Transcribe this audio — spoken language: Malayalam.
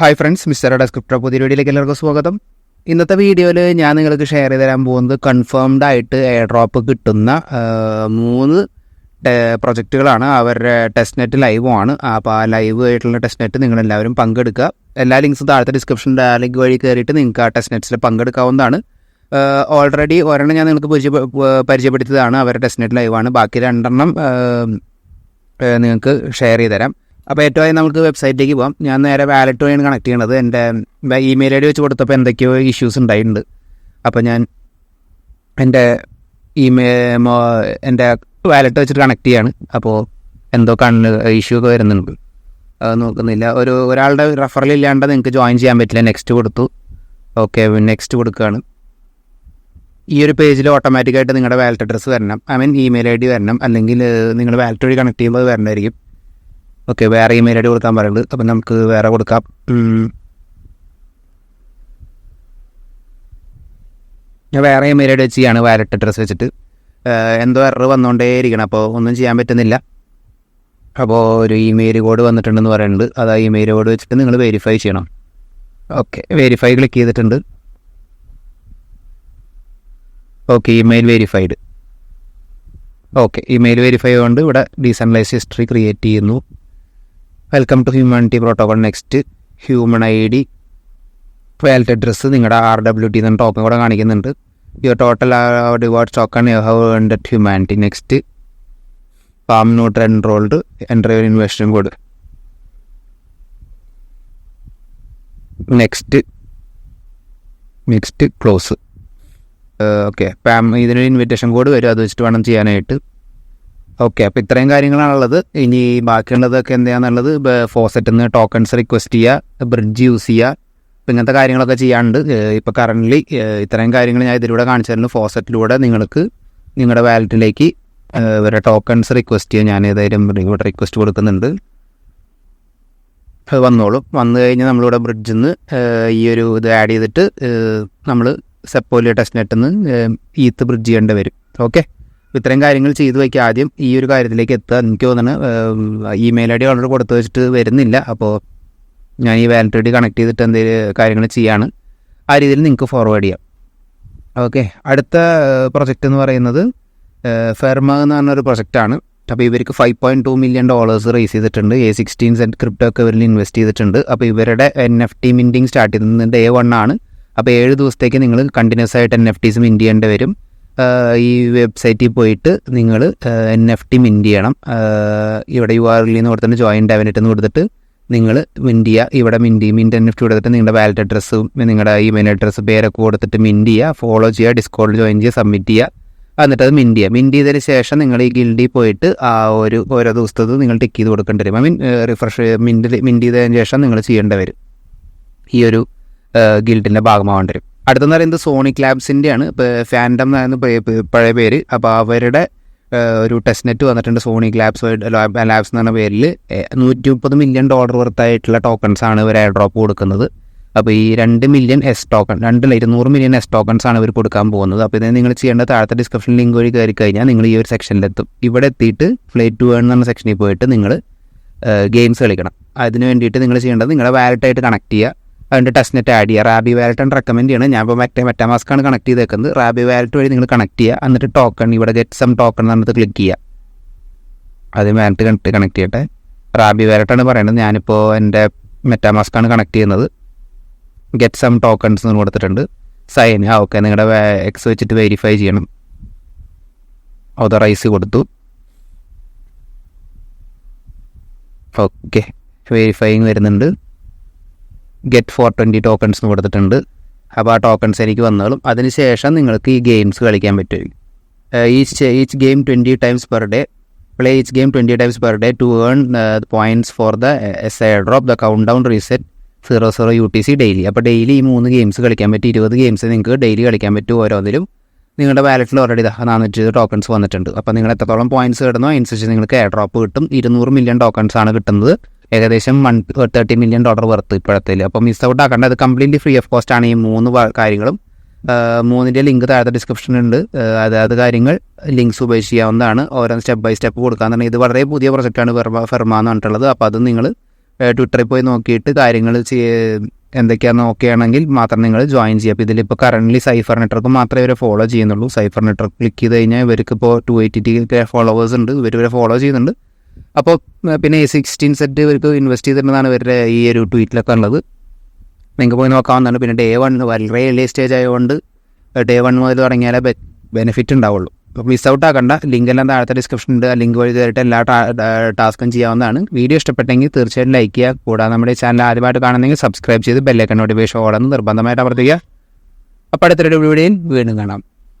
ഹായ് ഫ്രണ്ട്സ് മിസ്റ്റർ ഡെസ്ക്രിപ്റ്റർ പുതിയ വീഡിയോയിലേക്ക് എല്ലാവർക്കും സ്വാഗതം. ഇന്നത്തെ വീഡിയോയിൽ ഞാൻ നിങ്ങൾക്ക് ഷെയർ ചെയ്ത് തരാൻ പോകുന്നത് കൺഫേംഡ് ആയിട്ട് എയർ ഡ്രോപ്പ് കിട്ടുന്ന മൂന്ന് പ്രൊജക്റ്റുകളാണ് അവരുടെ ടെസ്റ്റ് നെറ്റ് ലൈവും ആണ്. അപ്പോൾ ആ ലൈവ് ആയിട്ടുള്ള ടെസ്റ്റ് നെറ്റ് നിങ്ങൾ എല്ലാവരും പങ്കെടുക്കുക. എല്ലാ ലിങ്ക്സും താഴത്തെ ഡിസ്ക്രിപ്ഷന്റെ ലിങ്ക് വഴി കയറിയിട്ട് നിങ്ങൾക്ക് ആ ടെസ്റ്റ് നെറ്റ്സിൽ പങ്കെടുക്കാവുന്നതാണ്. ഓൾറെഡി ഒരെണ്ണം ഞാൻ നിങ്ങൾക്ക് പരിചയ പരിചയപ്പെടുത്തിയതാണ്. അവരുടെ ടെസ്റ്റ് നെറ്റ് ലൈവാണ് ബാക്കി രണ്ടെണ്ണം നിങ്ങൾക്ക് ഷെയർ ചെയ്ത് തരാം. അപ്പോൾ ഏറ്റവും നമുക്ക് വെബ്സൈറ്റിലേക്ക് പോകാം ഞാൻ നേരെ വാലറ്റ് വഴിയാണ് കണക്ട് ചെയ്യണത്. എന്റെ ഇമെയിൽ ഐ ഡി വെച്ച് കൊടുത്തപ്പോൾ എന്തൊക്കെയോ ഇഷ്യൂസ് ഉണ്ടായിട്ടുണ്ട്. അപ്പോൾ ഞാൻ എന്റെ ഇമെയിൽ എന്റെ വാലറ്റ് വെച്ചിട്ട് കണക്ട് ചെയ്യാണ്. അപ്പോൾ എന്തോ കണ്ണ് ഇഷ്യൂ ഒക്കെ വരുന്നുണ്ട്. അത് നോക്കുന്നില്ല. ഒരു ഒരാളുടെ റെഫറൽ ഇല്ലാണ്ട് നിങ്ങൾക്ക് ജോയിൻ ചെയ്യാൻ പറ്റില്ല. നെക്സ്റ്റ് കൊടുത്തു. ഓക്കെ നെക്സ്റ്റ് കൊടുക്കുകയാണ്. ഈ ഒരു പേജിൽ ഓട്ടോമാറ്റിക്കായിട്ട് നിങ്ങളുടെ വാലറ്റ് അഡ്രസ്സ് വരണം. I mean email I D വരണം. അല്ലെങ്കിൽ നിങ്ങൾ വാലറ്റ് വഴി കണക്ട് ചെയ്യുമ്പോൾ അത് വരണ്ടായിരിക്കും ഓക്കെ വേറെ ഇമെയിൽ ഐ ഡി കൊടുക്കാൻ പറയുന്നത് അപ്പം നമുക്ക് വേറെ കൊടുക്കാം. ഞാൻ വേറെ ഇമെയിൽ ഐ ഡി വെച്ച് ചെയ്യാണ് വാലറ്റ് അഡ്രസ്സ് വെച്ചിട്ട്. എന്തോ എറർ വന്നുകൊണ്ടേ ഇരിക്കണം അപ്പോൾ ഒന്നും ചെയ്യാൻ പറ്റുന്നില്ല. അപ്പോൾ ഒരു ഇമെയിൽ കോഡ് വന്നിട്ടുണ്ടെന്ന് പറയുന്നുണ്ട് അത് ആ ഇമെയിൽ കോഡ് വെച്ചിട്ട് നിങ്ങൾ വെരിഫൈ ചെയ്യണം. ഓക്കെ വെരിഫൈ ക്ലിക്ക് ചെയ്തിട്ടുണ്ട്. Okay email verified okay email verify ആയതുകൊണ്ട് ഇവിടെ ഡീസെൻട്രലൈസ് ഹിസ്റ്ററി ക്രിയേറ്റ് ചെയ്യുന്നു. Welcome to humanity protocol next human ID wallet wallet address നിങ്ങളുടെ ആർ ഡബ്ല്യു ടി എന്ന ടോക്കൺ കൂടെ കാണിക്കുന്നുണ്ട്. Your total reward token you have end humanity next farm not enrolled entry invitation code next next close okay palm ഇതിനൊരു ഇൻവിറ്റേഷൻ കോഡ് വരും. അത് വെച്ചിട്ട് വേണം ചെയ്യാനായിട്ട്. ഓക്കെ അപ്പോൾ ഇത്രയും കാര്യങ്ങളാണുള്ളത്. ഇനി ബാക്കിയുള്ളതൊക്കെ എന്താണെന്നുള്ളത് ഫോസറ്റിൽ നിന്ന് ടോക്കൺസ് റിക്വസ്റ്റ് ചെയ്യുക ബ്രിഡ്ജ് യൂസ് ചെയ്യുക അപ്പോൾ ഇങ്ങനത്തെ കാര്യങ്ങളൊക്കെ ചെയ്യാണ്ട് ഇപ്പോൾ കറന്റ്ലി ഇത്രയും കാര്യങ്ങൾ ഞാൻ ഇതിലൂടെ കാണിച്ചു തരുന്നു. ഫോസറ്റിലൂടെ നിങ്ങൾക്ക് നിങ്ങളുടെ വാലറ്റിലേക്ക് ഇവരെ ടോക്കൺസ് റിക്വസ്റ്റ് ചെയ്യാൻ ഞാൻ ഏതായാലും ഇവിടെ റിക്വസ്റ്റ് കൊടുക്കുന്നുണ്ട്. വന്നോളും. വന്നു കഴിഞ്ഞാൽ നമ്മളിവിടെ ബ്രിഡ്ജിൽ നിന്ന് ഈ ഒരു ഇത് ആഡ് ചെയ്തിട്ട് നമ്മൾ സെപ്പോലിയ ടെസ്റ്റ് നെറ്റിൽ നിന്ന് ഈത്ത് ബ്രിഡ്ജ് ചെയ്യേണ്ടി വരും. ഓക്കെ ഇത്രയും കാര്യങ്ങൾ ചെയ്തു വയ്ക്കുക. ആദ്യം ഈ ഒരു കാര്യത്തിലേക്ക് എത്തുക. എനിക്ക് തോന്നുന്നു ഇമെയിൽ ഐ ഡി ഓർഡർ കൊടുത്തു വെച്ചിട്ട് വരുന്നില്ല. അപ്പോൾ ഞാൻ ഈ വാലറ്റ് ഐ ഡി കണക്ട് ചെയ്തിട്ട് എന്തെങ്കിലും കാര്യങ്ങൾ ചെയ്യാണ്. ആ രീതിയിൽ നിങ്ങൾക്ക് ഫോർവേഡ് ചെയ്യാം. ഓക്കെ അടുത്ത പ്രൊജക്റ്റ് എന്ന് പറയുന്നത് ഫെർമ എന്ന് പറഞ്ഞൊരു പ്രൊജക്റ്റാണ് അപ്പോൾ ഇവർക്ക് five point two million dollars raise ചെയ്തിട്ടുണ്ട്. എ സിക്സ്റ്റീൻ സെന്റ് ക്രിപ്റ്റോ ഒക്കെ ഇവരിൽ ഇൻവെസ്റ്റ് ചെയ്തിട്ടുണ്ട്. അപ്പോൾ ഇവരുടെ N F T minting start ചെയ്തത് ഡേ വൺ ആണ്. അപ്പോൾ ഏഴ് ദിവസത്തേക്ക് നിങ്ങൾ കണ്ടിന്യൂസ് ആയിട്ട് എൻ എഫ് ടീസ് മിന്റ് ചെയ്യേണ്ടി വരും. ഈ വെബ്സൈറ്റിൽ പോയിട്ട് നിങ്ങൾ എൻ എഫ് ടി മിന്റ് ചെയ്യണം. ഇവിടെ യു ആർ നിന്ന് കൊടുത്തിട്ട് ജോയിൻ ഡെവനറ്റ് എന്ന് കൊടുത്തിട്ട് നിങ്ങൾ മിന്റ് ചെയ്യുക ഇവിടെ mint mint N F T കൊടുത്തിട്ട് നിങ്ങളുടെ വാലറ്റ് അഡ്രസ്സും നിങ്ങളുടെ ഇമെയിൽ അഡ്രസ്സ് പേരൊക്കെ കൊടുത്തിട്ട് മിന്റ് ചെയ്യുക ഫോളോ ചെയ്യുക ഡിസ്കോഡിൽ ജോയിൻ ചെയ്യുക സബ്മിറ്റ് ചെയ്യുക എന്നിട്ട് അത് മിന്റ് ചെയ്യുക മിന്റ് ചെയ്തതിന് ശേഷം നിങ്ങൾ ഈ ഗിൽഡിൽ പോയിട്ട് ആ ഒരു ഓരോ ദിവസത്തത് നിങ്ങൾ ടിക്ക് ചെയ്ത് കൊടുക്കേണ്ടി വരും. I mean refresh mint mint ചെയ്തതിന് ശേഷം നിങ്ങൾ ചെയ്യേണ്ടി വരും. ഈ ഒരു ഗിൽഡിന്റെ ഭാഗമാവേണ്ടി വരും. അടുത്തെന്ന് പറയുന്നത് സോണിക് ക്ലാബ്സിന്റെയാണ് ഫാൻഡം എന്നായിരുന്നു പഴയ പഴയ പേര്. അപ്പോൾ അവരുടെ ഒരു ടെസ്റ്റ് നെറ്റ് വന്നിട്ടുണ്ട് സോണി ലാബ്സ് ലാബ്സ് എന്ന് പറഞ്ഞ പേരിൽ നൂറ്റി മുപ്പത് മില്യൺ ഡോളർ വർത്തായിട്ടുള്ള ടോക്കൺസ് ആണ് ഇവർ എയർ ഡ്രോപ്പ് കൊടുക്കുന്നത്. അപ്പോൾ ഈ രണ്ട് മില്യൺ എസ് ടോക്കൺ രണ്ടല്ല ഇരുന്നൂറ് മില്യൺ എസ് ടോക്കൺസ് ആണ് ഇവർ കൊടുക്കാൻ പോകുന്നത്. അപ്പോൾ ഇത് നിങ്ങൾ ചെയ്യേണ്ട താഴത്തെ ഡിസ്ക്രിപ്ഷൻ ലിങ്ക് വഴി കയറി കഴിഞ്ഞാൽ നിങ്ങൾ ഈ ഒരു സെക്ഷനിലെത്തും ഇവിടെ എത്തിയിട്ട് ഫ്ലൈറ്റ് ടു എന്ന് പറഞ്ഞ സെക്ഷനിൽ പോയിട്ട് നിങ്ങൾ ഗെയിംസ് കളിക്കണം. അതിന് വേണ്ടിയിട്ട് നിങ്ങൾ ചെയ്യേണ്ടത് നിങ്ങളുടെ വാലറ്റായിട്ട് കണക്ട് ചെയ്യുക. അതിന്റെ ടെസ്റ്റ് നെറ്റ് ആഡ് ചെയ്യുക. റാബി വാലറ്റ് ആണ് റെക്കമെൻഡ് ചെയ്യണം. ഞാൻ ഇപ്പോൾ മറ്റേ മെറ്റാമാസ്ക്കാണ് കണക്ട് ചെയ്തേക്കുന്നത്. റാബി വാലറ്റ് വഴി നിങ്ങൾ കണക്ട് ചെയ്യുക. എന്നിട്ട് ടോക്കൺ ഇവിടെ ഗെറ്റ് സം ടോക്കൺ എന്നിട്ട് ക്ലിക്ക് ചെയ്യുക. അത് വാലറ്റ് കണക്ട് കണക്ട് ചെയ്യട്ടെ. റാബി വാലറ്റാണ് പറയുന്നത് ഞാനിപ്പോൾ എന്റെ മെറ്റാമാസ്ക്കാണ് കണക്ട് ചെയ്യുന്നത്. ഗെറ്റ് സം ടോക്കൺസ് എന്ന് കൊടുത്തിട്ടുണ്ട്. സൈൻ ആ ഓക്കെ നിങ്ങളുടെ എക്സ് വെച്ചിട്ട് വെരിഫൈ ചെയ്യണം. ഓതറൈസ് കൊടുത്തു. ഓക്കെ വെരിഫൈങ് വരുന്നുണ്ട്. ഗെറ്റ് ഫോർ ട്വന്റി ടോക്കൺസ് എന്ന് കൊടുത്തിട്ടുണ്ട്. അപ്പോൾ ആ ടോക്കൺസ് എനിക്ക് വന്നോളും അതിനുശേഷം നിങ്ങൾക്ക് ഈ ഗെയിംസ് കളിക്കാൻ പറ്റും each each game twenty times per day play each game twenty times per day to earn points for the S A drop the countdown reset zero zero U T C daily അപ്പോൾ ഡെയിലി ഈ മൂന്ന് ഗെയിംസ് കളിക്കാൻ പറ്റും ഇരുപത് ഗെയിംസ് നിങ്ങൾക്ക് ഡെയിലി കളിക്കാൻ പറ്റും ഓരോന്നിലും. നിങ്ങളുടെ വാലറ്റിൽ ഓൾറെഡി നാനൂറ്റി ടോക്കൺസ് വന്നിട്ടുണ്ട്. അപ്പോൾ നിങ്ങൾ എത്രത്തോളം പോയിന്റ്സ് കിട്ടുന്നോ അതിനനുസരിച്ച് നിങ്ങൾക്ക് എയർ ഡ്രോപ്പ് കിട്ടും. ഇരുന്നൂറ് മില്യൺ ടോക്കൺസ് ആണ് കിട്ടുന്നത്. ഏകദേശം one thirty million dollar worth ഇപ്പോഴത്തെ അപ്പോൾ മിസ് ഔട്ട് ആക്കേണ്ട. അത് കംപ്ലീറ്റ്ലി ഫ്രീ ഓഫ് കോസ്റ്റ് ആണ് ഈ മൂന്ന് കാര്യങ്ങളും. മൂന്നിന്റെ ലിങ്ക് താഴത്തെ ഡിസ്ക്രിപ്ഷനിലുണ്ട് ആഹ് അതായത് കാര്യങ്ങൾ ലിങ്ക്സ് ഉപയോഗിച്ച് ചെയ്യാവുന്നതാണ്. ഓരോ സ്റ്റെപ്പ് ബൈ സ്റ്റെപ്പ് കൊടുക്കാന്ന് ഇത് വളരെ പുതിയ പ്രൊജക്റ്റാണ് ഫെർമ ഫെർമ എന്ന് പറഞ്ഞിട്ടുള്ളത്. അപ്പോൾ അത് നിങ്ങൾ ട്വിറ്ററിൽ പോയി നോക്കിയിട്ട് കാര്യങ്ങൾ എന്തൊക്കെയാണെന്ന് ആണെങ്കിൽ മാത്രം നിങ്ങൾ ജോയിൻ ചെയ്യുക. അപ്പോൾ ഇതിലിപ്പോൾ കറന്റ്ലി സൈഫർ നെറ്റ്വർക്ക് മാത്രമേ ഇവരെ ഫോളോ ചെയ്യുന്നുള്ളൂ. സൈഫർ നെറ്റ്വർക്ക് ക്ലിക്ക് ചെയ്ത് കഴിഞ്ഞാൽ ഇവർക്ക് ഇപ്പോൾ ടു എയ്റ്റി ഫോളോവേഴ്സ് ഉണ്ട്. ഇവർ ഇവരെ ഫോളോ ചെയ്യുന്നുണ്ട്. അപ്പോൾ പിന്നെ സിക്സ്റ്റീൻ സെറ്റ് ഇവർക്ക് ഇൻവെസ്റ്റ് ചെയ്തിട്ടുണ്ടെന്നാണ് ഇവരുടെ ഈ ഒരു ട്വീറ്റിലൊക്കെ ഉള്ളത്. നിങ്ങൾക്ക് പോയി നോക്കാവുന്നതാണ് പിന്നെ ഡേ വൺ വളരെ എളിയ സ്റ്റേജ് ആയതുകൊണ്ട് ഡേ വൺ മുതൽ തുടങ്ങിയാലേ ബെനിഫിറ്റ് ഉണ്ടാവുള്ളൂ. അപ്പോൾ മിസ് ഔട്ട് ആക്കണ്ട. ലിങ്ക് എല്ലാം താഴത്തെ ഡിസ്ക്രിപ്ഷൻ ഉണ്ട്. ആ ലിങ്ക് വഴി കയറിയിട്ട് എല്ലാ ടാസ്കും ചെയ്യാവുന്നതാണ്. വീഡിയോ ഇഷ്ടപ്പെട്ടെങ്കിൽ തീർച്ചയായിട്ടും ലൈക്ക് ചെയ്യുക. കൂടാതെ നമ്മുടെ ചാനൽ ആദ്യമായിട്ട് കാണുന്നെങ്കിൽ സബ്സ്ക്രൈബ് ചെയ്ത് ബെല്ലൈക്കൺ നോട്ടിഫിക്കേഷൻ ഓടാൻ നിർബന്ധമായിട്ട് അമർത്തുക. അപ്പോൾ അടുത്തൊരു വീഡിയോയിൽ വീണ്ടും കാണാം.